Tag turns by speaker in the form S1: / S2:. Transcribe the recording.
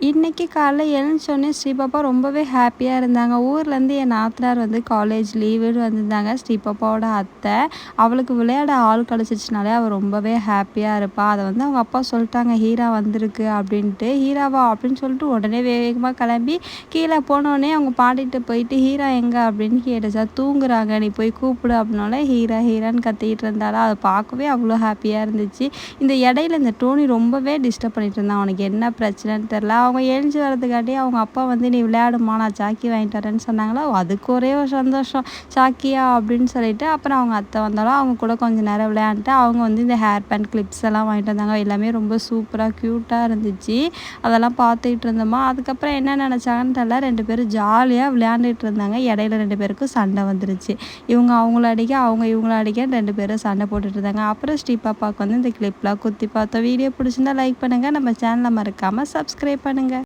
S1: இன்றைக்கி காலைல எழுந்தோடனே ஸ்ரீபாப்பா ரொம்பவே ஹாப்பியாக இருந்தாங்க. ஊர்லேருந்து என் நாத்தனார் வந்து காலேஜ் லீவுன்னு வந்திருந்தாங்க. ஸ்ரீபாப்பாவோட அத்தை. அவளுக்கு விளையாட ஆள் கிடச்சிச்சினாலே அவள் ரொம்பவே ஹாப்பியாக இருப்பாள் அதை வந்து அவங்க அப்பா சொல்லிட்டாங்க ஹீரா வந்திருக்கு அப்படின்ட்டு. ஹீராவா? அப்படின்னு சொல்லிட்டு உடனே வேகமாக கிளம்பி கீழே போனோடனே அவங்க பாடிட்டு போயிட்டு ஹீரா எங்கே? அப்படின்னு கேட்டுச்சா தூங்குறாங்க. நீ போய் கூப்பிடு அப்படின்னால ஹீரா ஹீரான்னு கத்திக்கிட்டு இருந்தாலும் அதை பார்க்கவே அவ்வளோ ஹாப்பியாக இருந்துச்சு. இந்த இடையில இந்த டோனி ரொம்பவே டிஸ்டர்ப் பண்ணிட்டு இருந்தான். அவனுக்கு என்ன பிரச்சனைன்னு தெரில அவங்க எழுஞ்சி வரதுக்காட்டி அவங்க அப்பா வந்து நீ விளையாடுமா நான் சாக்கி வாங்கிட்டு வரேன்னு சொன்னாங்களா? அதுக்கு ஒரே ஒரு சந்தோஷம். சாக்கியா? அப்படின்னு சொல்லிட்டு அப்புறம் அவங்க அத்தை வந்தாலும் அவங்க கூட கொஞ்சம் நேரம் விளையாண்டுட்டு அவங்க வந்து இந்த ஹேர் பேண்ட் கிளிப்ஸ் எல்லாம் வாங்கிட்டு வந்தாங்க. எல்லாமே ரொம்ப சூப்பராக க்யூட்டாக இருந்துச்சு. அதெல்லாம் பார்த்துக்கிட்டு இருந்தோமா. அதுக்கப்புறம் என்ன நினச்சாங்கன்னு தெரியல. ரெண்டு பேரும் ஜாலியாக விளையாண்டுட்டு இருந்தாங்க. இடையில ரெண்டு பேருக்கும் சண்டை வந்துருச்சு. இவங்க அவங்கள அடிக்க அவங்க இவங்கள அடிக்க ரெண்டு பேரும் சண்டை போட்டுட்டு இருந்தாங்க. அப்புறம் ஸ்ரீ பாப்பாவுக்கு வந்து இந்த கிளிப்லாம் குத்தி பார்த்தோம். வீடியோ பிடிச்சிருந்தா லைக் பண்ணுங்கள் நம்ம சேனலை மறக்காமல் சப்ஸ்கிரைப் பண்ணுங்கள்